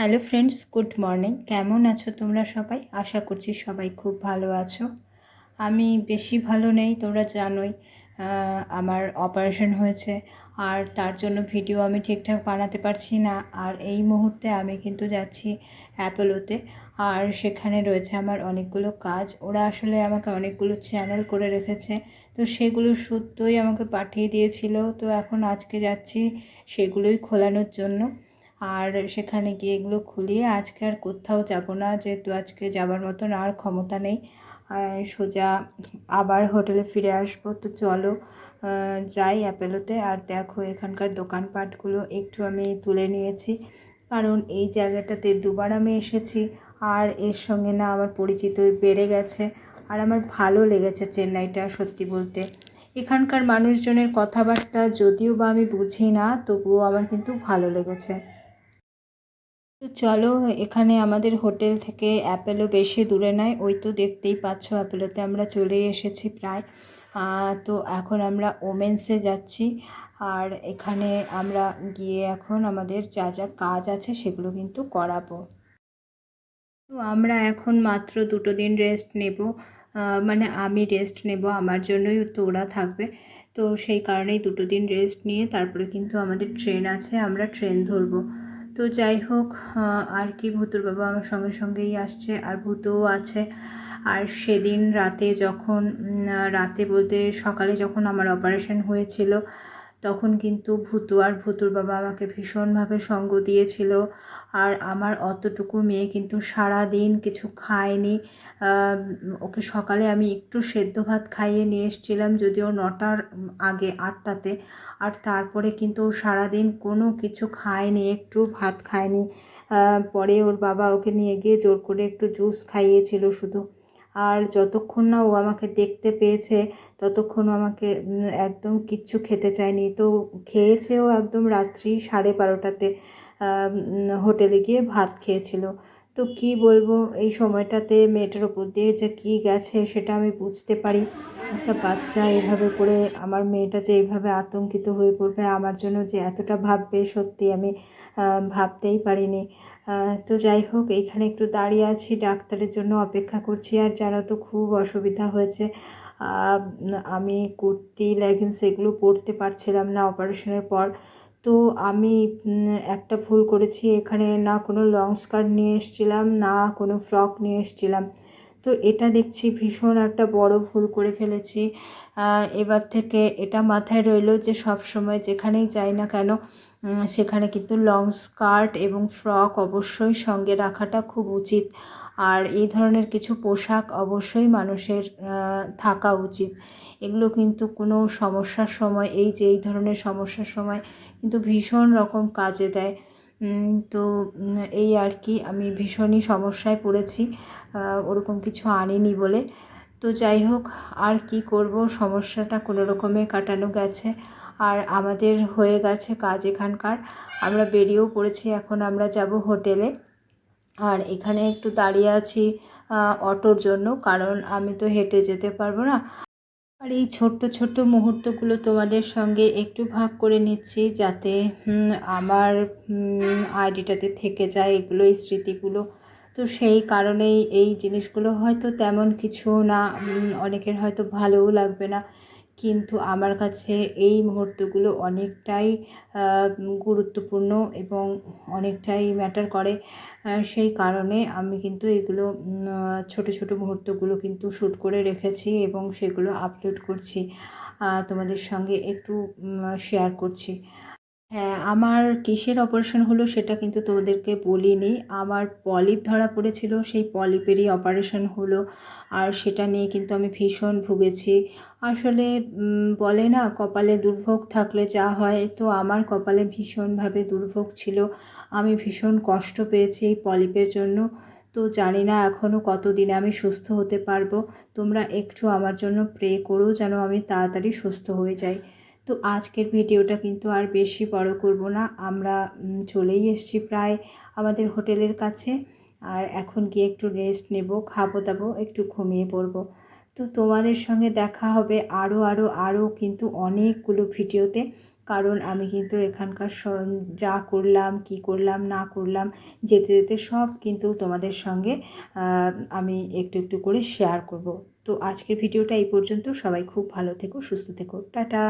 Hello friends good morning কেমন আছো তোমরা সবাই? আশা করছি সবাই খুব ভালো আছো। আমি বেশি ভালো নেই, তোমরা জানোই আমার অপারেশন হয়েছে। আর তার জন্য ভিডিও আমি ঠিকঠাক বানাতে পারছি না। আর এই মুহূর্তে আমি কিন্তু যাচ্ছি অ্যাপোলোতে। আর সেখানে রয়েছে আমার অনেকগুলো কাজ। ওরা আসলে আমাকে অনেকগুলো চ্যানেল করে রেখেছে। তো সেগুলো সত্যই আমাকে পাঠিয়ে দিয়েছিল। তো এখন আজকে যাচ্ছি সেগুলোই খোলানোর জন্য। আর সেখানে গিয়ে এগুলো খুলিয়ে আজকে আর কোথাও যাব না, যেহেতু আজকে যাবার মতন আর ক্ষমতা নেই। সোজা আবার হোটেলে ফিরে আসব। তো চলো যাই অ্যাপেলোতে। আর দেখো এখানকার দোকানপাটগুলো একটু আমি তুলে নিয়েছি। কারণ এই জায়গাটাতে দুবার আমি এসেছি আর এর সঙ্গে না আমার পরিচিত বেড়ে গেছে। আর আমার ভালো লেগেছে চেন্নাইটা সত্যি বলতে। এখানকার মানুষজনের কথাবার্তা যদিও বা আমি বুঝি না, তবুও আমার কিন্তু ভালো লেগেছে। তো চলো, এখানে আমাদের হোটেল থেকে অ্যাপেলো বেশি দূরে নয়। ওই তো দেখতেই পাচ্ছ, অ্যাপেলোতে আমরা চলে এসেছি প্রায়। তো এখন আমরা ওমেন্সে যাচ্ছি। আর এখানে আমরা গিয়ে এখন আমাদের যা যা কাজ আছে সেগুলো কিন্তু করাবো। তো আমরা এখন মাত্র দুটো দিন রেস্ট নেব। মানে আমি রেস্ট নেব, আমার জন্যই তো ওরা থাকবে। তো সেই কারণেই দুটো দিন রেস্ট নিয়ে তারপরে কিন্তু আমাদের ট্রেন আছে, আমরা ট্রেন ধরবো। তো যাই হোক আর কি ভূতুর বাবা আমার সঙ্গে সঙ্গেই আসছে আর ভূতও আছে। আর সেদিন রাতে যখন রাতে বলতে সকালে যখন আমার অপারেশন হয়েছিল তখন কিন্তু ভূতু আর ভূতুর বাবা আমাকে ভীষণভাবে সঙ্গ দিয়েছিল। আর আমার অতটুকু মেয়ে কিন্তু সারা দিন কিছু খায়নি। ওকে সকালে আমি একটু সেদ্ধ ভাত খাইয়ে নিয়ে এসেছিলাম যদিও নটার আগে আটটাতে। আর তারপরে কিন্তু ও সারাদিন কোনো কিছু খায়নি, একটু ভাত খায়নি। পরে ওর বাবা ওকে নিয়ে গিয়ে জোর করে একটু জুস খাইয়েছিল শুধু। আর যতক্ষণ না ও আমাকে দেখতে পেয়েছে, ততক্ষণ ও আমাকে একদম কিচ্ছু খেতে চায়নি। তো খেয়েছেও একদম রাত্রি সাড়ে বারোটাতে হোটেলে গিয়ে ভাত খেয়েছিল। তো কি বলব, এই সময়টাতে মেয়েটার ওপর দিয়ে যে কী গেছে সেটা আমি বুঝতে পারি। একটা বাচ্চা এইভাবে করে আমার মেয়েটা যে এইভাবে আতঙ্কিত হয়ে পড়বে, আমার জন্য যে এতটা ভাববে সত্যি আমি ভাবতেই পারিনি। তো যাই হোক এইখানে একটু দাঁড়িয়ে আছি, ডাক্তারের জন্য অপেক্ষা করছি। আর জানো তো, খুব অসুবিধা হয়েছে। আমি কুর্তি লেগিংস এগুলো পরতে পারছিলাম না অপারেশনের পর। তো আমি একটা ভুল করেছি। এখানে না কোনো লং স্কার্ট নিয়ে এসেছিলাম, না কোনো ফ্রক নিয়ে এসেছিলাম। তো এটা দেখছি ভীষণ একটা বড় ভুল করে ফেলেছি। এবার থেকে এটা মাথায় রইল যে সব সময় যেখানেই যাই না কেন সেখানে কিন্তু লং স্কার্ট এবং ফ্রক অবশ্যই সঙ্গে রাখাটা খুব উচিত। আর এই ধরনের কিছু পোশাক অবশ্যই মানুষের থাকা উচিত। এগুলো কিন্তু কোনো সমস্যার সময়, এই যে এই ধরনের সমস্যার সময় কিন্তু ভীষণ রকম কাজে দেয়। তো এই আর কি, আমি ভীষণই সমস্যায় পড়েছি। ওরকম কিছু আনিনি বলে। তো যাই হোক, আর কি করব? সমস্যাটা কোনো রকমে কাটানো গেছে। আর আমাদের হয়ে গেছে কাজ এখানকার। আমরা বেরিয়েও পড়েছি, এখন আমরা যাব হোটেলে। আর এখানে একটু দাঁড়িয়ে আছি অটোর জন্য, কারণ আমি তো হেঁটে যেতে পারব না। আর এই ছোট্ট ছোট্ট মুহূর্তগুলো তোমাদের সঙ্গে একটু ভাগ করে নিচ্ছি যাতে আমার আইডিটাতে থেকে যায় এগুলো, এই স্মৃতিগুলো। তো সেই কারণেই এই জিনিসগুলো হয়তো তেমন কিছু না অনেকের হয়তো ভালোও লাগবে না। কিন্তু আমার কাছে এই মুহূর্তগুলো অনেকটাই গুরুত্বপূর্ণ এবং অনেকটাই ম্যাটার করে। সেই কারণে আমি কিন্তু এগুলো ছোট ছোট মুহূর্তগুলো কিন্তু শ্যুট করে রেখেছি এবং সেগুলো আপলোড করছি। তোমাদের সঙ্গে একটু শেয়ার করছি। হ্যাঁ আমার কিসের অপারেশন হলো সেটা কিন্তু তোমাদেরকে বলিনি। আমার পলিপ ধরা পড়েছিল, সেই পলিপেরই অপারেশন হলো। আর সেটা নিয়ে কিন্তু আমি ভীষণ ভুগেছি। আসলে বলে না, কপালে দুর্ভোগ থাকলে যা হয়। তো আমার কপালে ভীষণভাবে দুর্ভোগ ছিল। আমি ভীষণ কষ্ট পেয়েছি এই পলিপের জন্য। তো জানি না এখনও কতদিনে আমি সুস্থ হতে পারব। তোমরা একটু আমার জন্য প্রে করো যেন আমি তাড়াতাড়ি সুস্থ হয়ে যাই। তো আজকের ভিডিওটা কিন্তু আর বেশি বড় করব না। আমরা চলেই এসেছি প্রায় আমাদের হোটেলের কাছে। আর এখন গিয়ে একটু রেস্ট নেব, খাব দাবো, একটু ঘুমিয়ে পড়ব। তো তোমাদের সঙ্গে দেখা হবে আরও আরও আরও কিন্তু অনেকগুলো ভিডিওতে। কারণ আমি কিন্তু এখানকার যা করলাম, কি করলাম, না করলাম, যেতে যেতে সব কিন্তু তোমাদের সঙ্গে আমি একটু একটু করে শেয়ার করব। তো আজকের ভিডিওটা এই পর্যন্ত। সবাই খুব ভালো থেকো, সুস্থ থেকো। টাটা!